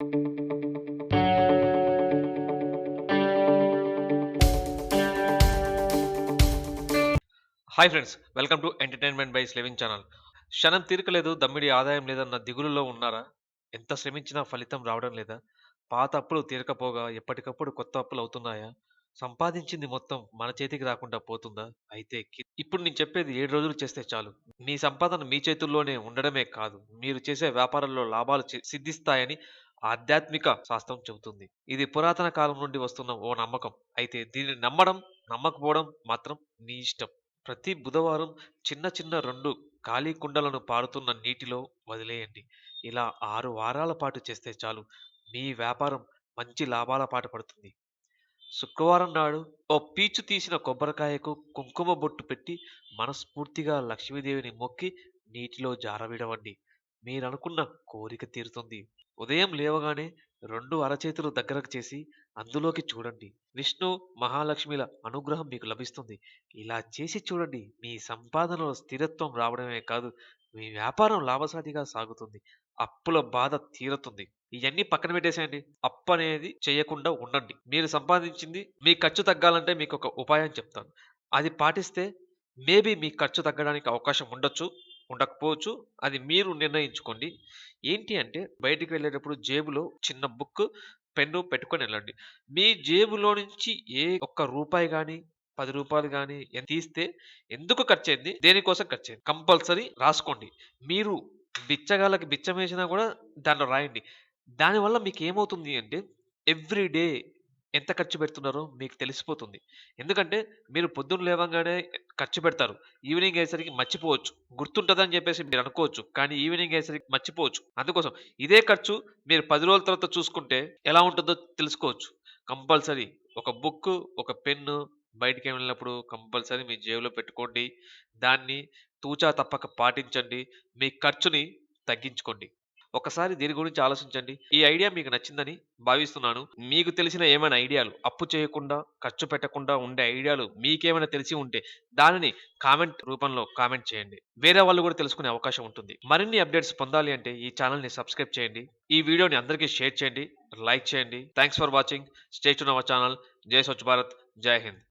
Hi friends welcome to entertainment by స్లెవింగ్ channel క్షణం తీరకలేదు దమ్మిడి ఆదాయం లేదన్న దిగులులో ఉన్నారా? ఎంత శ్రమించినా ఫలితం రావడం లేదా? పాత అప్పులు తీరకపోగా ఎప్పటికప్పుడు కొత్త అప్పులు అవుతున్నాయా? సంపాదించింది మొత్తం మన చేతికి రాకుండా పోతుందా? అయితే ఇప్పుడు నేను చెప్పేది ఏడు రోజులు చేస్తే చాలు. మీ సంపాదన మీ చేతుల్లోనే ఉండడమే కాదు మీరు చేసే వ్యాపారంలో లాభాలు సిద్ధిస్తాయని ఆధ్యాత్మిక శాస్త్రం చెబుతుంది. ఇది పురాతన కాలం నుండి వస్తున్న ఓ నమ్మకం. అయితే దీన్ని నమ్మడం నమ్మకపోవడం మాత్రం నీ ఇష్టం. ప్రతి బుధవారం చిన్న చిన్న రెండు ఖాళీ కుండలను పారుతున్న నీటిలో వదిలేయండి. ఇలా ఆరు వారాల పాటు చేస్తే చాలు. మీ వ్యాపారం మంచి లాభాల పాట పడుతుంది. శుక్రవారం నాడు ఓ పీచు తీసిన కొబ్బరికాయకు కుంకుమ బొట్టు పెట్టి మనస్ఫూర్తిగా లక్ష్మీదేవిని మొక్కి నీటిలో జారవిడవండి. మీరనుకున్న కోరిక తీరుతుంది. ఉదయం లేవగానే రెండు అరచేతులు దగ్గరకు చేసి అందులోకి చూడండి. విష్ణు మహాలక్ష్మిల అనుగ్రహం మీకు లభిస్తుంది. ఇలా చేసి చూడండి. మీ సంపాదనలో స్థిరత్వం రావడమే కాదు మీ వ్యాపారం లాభసాటిగా సాగుతుంది. అప్పుల బాధ తీరుతుంది. ఇవన్నీ పక్కన పెట్టేసేయండి. అప్పు అనేది చేయకుండా ఉండండి. మీరు సంపాదించింది మీ ఖర్చు తగ్గాలంటే మీకు ఒక ఉపాయం చెప్తాను. అది పాటిస్తే మేబీ మీ ఖర్చు తగ్గడానికి అవకాశం ఉండొచ్చు. ఉండకపోవచ్చు. అది మీరు నిర్ణయించుకోండి. ఏంటి అంటే బయటికి వెళ్ళేటప్పుడు జేబులో చిన్న బుక్ పెన్ను పెట్టుకొని వెళ్ళండి. మీ జేబులో నుంచి ఏ ఒక్క రూపాయి కానీ పది రూపాయలు కానీ తీస్తే ఎందుకు ఖర్చు అయింది దేనికోసం ఖర్చు అయింది కంపల్సరీ రాసుకోండి. మీరు బిచ్చగాళ్ళకి బిచ్చం వేసినా కూడా దాంట్లో రాయండి. దానివల్ల మీకు ఏమవుతుంది అంటే ఎవ్రీ డే ఎంత ఖర్చు పెడుతున్నారో మీకు తెలిసిపోతుంది. ఎందుకంటే మీరు పొద్దున్న లేవగానే ఖర్చు పెడతారు. ఈవినింగ్ అయ్యేసరికి మర్చిపోవచ్చు. గుర్తుంటుందని చెప్పేసి మీరు అనుకోవచ్చు. కానీ ఈవినింగ్ అయ్యేసరికి మర్చిపోవచ్చు. అందుకోసం ఇదే ఖర్చు మీరు పది రోజుల తర్వాత చూసుకుంటే ఎలా ఉంటుందో తెలుసుకోవచ్చు. కంపల్సరీ ఒక బుక్ ఒక పెన్ను బయటికి వెళ్ళినప్పుడు కంపల్సరీ మీ జేబులో పెట్టుకోండి. దాన్ని తూచా తప్పక పాటించండి. మీ ఖర్చుని తగ్గించుకోండి. ఒకసారి దీని గురించి ఆలోచించండి. ఈ ఐడియా మీకు నచ్చిందని భావిస్తున్నాను. మీకు తెలిసిన ఏమైనా ఐడియాలు అప్పు చేయకుండా ఖర్చు పెట్టకుండా ఉండే ఐడియాలు మీకేమైనా తెలిసి ఉంటే దానిని కామెంట్ రూపంలో కామెంట్ చేయండి. వేరే వాళ్ళు కూడా తెలుసుకునే అవకాశం ఉంటుంది. మరిన్ని అప్డేట్స్ పొందాలి అంటే ఈ ఛానల్ని సబ్స్క్రైబ్ చేయండి. ఈ వీడియోని అందరికీ షేర్ చేయండి లైక్ చేయండి. Thanks for watching. Stay to our channel. జై స్వచ్ఛ భారత్. జై హింద్.